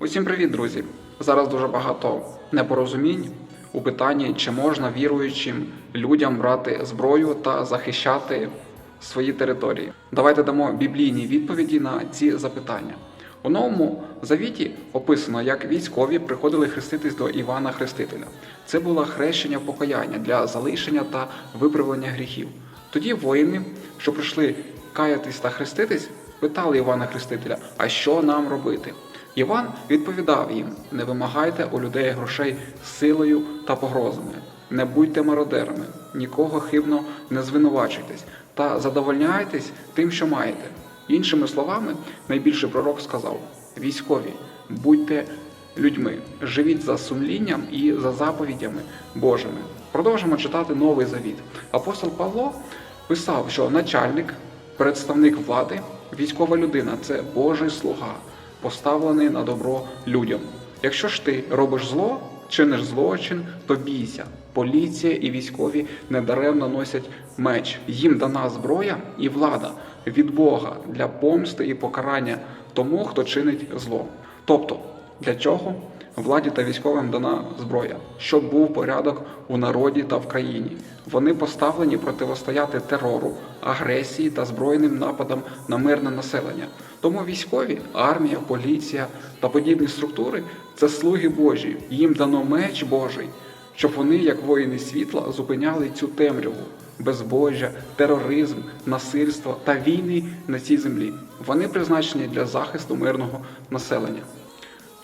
Усім привіт, друзі! Зараз дуже багато непорозумінь у питанні, чи можна віруючим людям брати зброю та захищати свої території. Давайте дамо біблійні відповіді на ці запитання. У новому завіті описано, як військові приходили хреститись до Івана Хрестителя. Це було хрещення покаяння для залишення та виправлення гріхів. Тоді воїни, що прийшли каятись та хреститись, питали Івана Хрестителя: а що нам робити? Іван відповідав їм: не вимагайте у людей грошей силою та погрозами, не будьте мародерами, нікого хибно не звинувачуйтесь та задовольняйтесь тим, що маєте. Іншими словами, найбільший пророк сказав: військові, будьте людьми, живіть за сумлінням і за заповідями Божими. Продовжимо читати Новий Завіт. Апостол Павло писав, що начальник, представник влади, військова людина це Божий слуга, поставлений на добро людям. Якщо ж ти робиш зло, чиниш злочин, то бійся. Поліція і військові недаремно носять меч. Їм дана зброя і влада від Бога для помсти і покарання тому, хто чинить зло. Тобто, для чого владі та військовим дана зброя, щоб був порядок у народі та в країні. Вони поставлені противостояти терору, агресії та збройним нападам на мирне населення. Тому військові, армія, поліція та подібні структури це слуги Божі. Їм дано меч Божий, щоб вони, як воїни світла, зупиняли цю темряву, безбожжя, тероризм, насильство та війни на цій землі. Вони призначені для захисту мирного населення.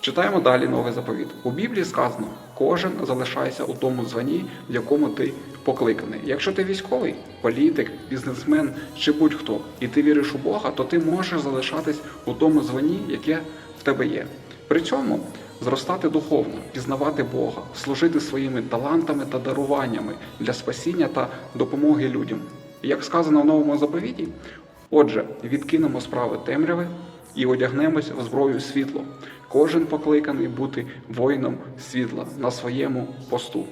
Читаємо далі новий заповіт. У Біблії сказано: кожен залишається у тому званні, в якому ти покликаний. Якщо ти військовий, політик, бізнесмен чи будь-хто, і ти віриш у Бога, то ти можеш залишатись у тому званні, яке в тебе є. При цьому зростати духовно, пізнавати Бога, служити своїми талантами та даруваннями для спасіння та допомоги людям. Як сказано в новому заповіті, отже, відкинемо справи темряви і одягнемось в зброю світло. Кожен покликаний бути воїном світла на своєму посту.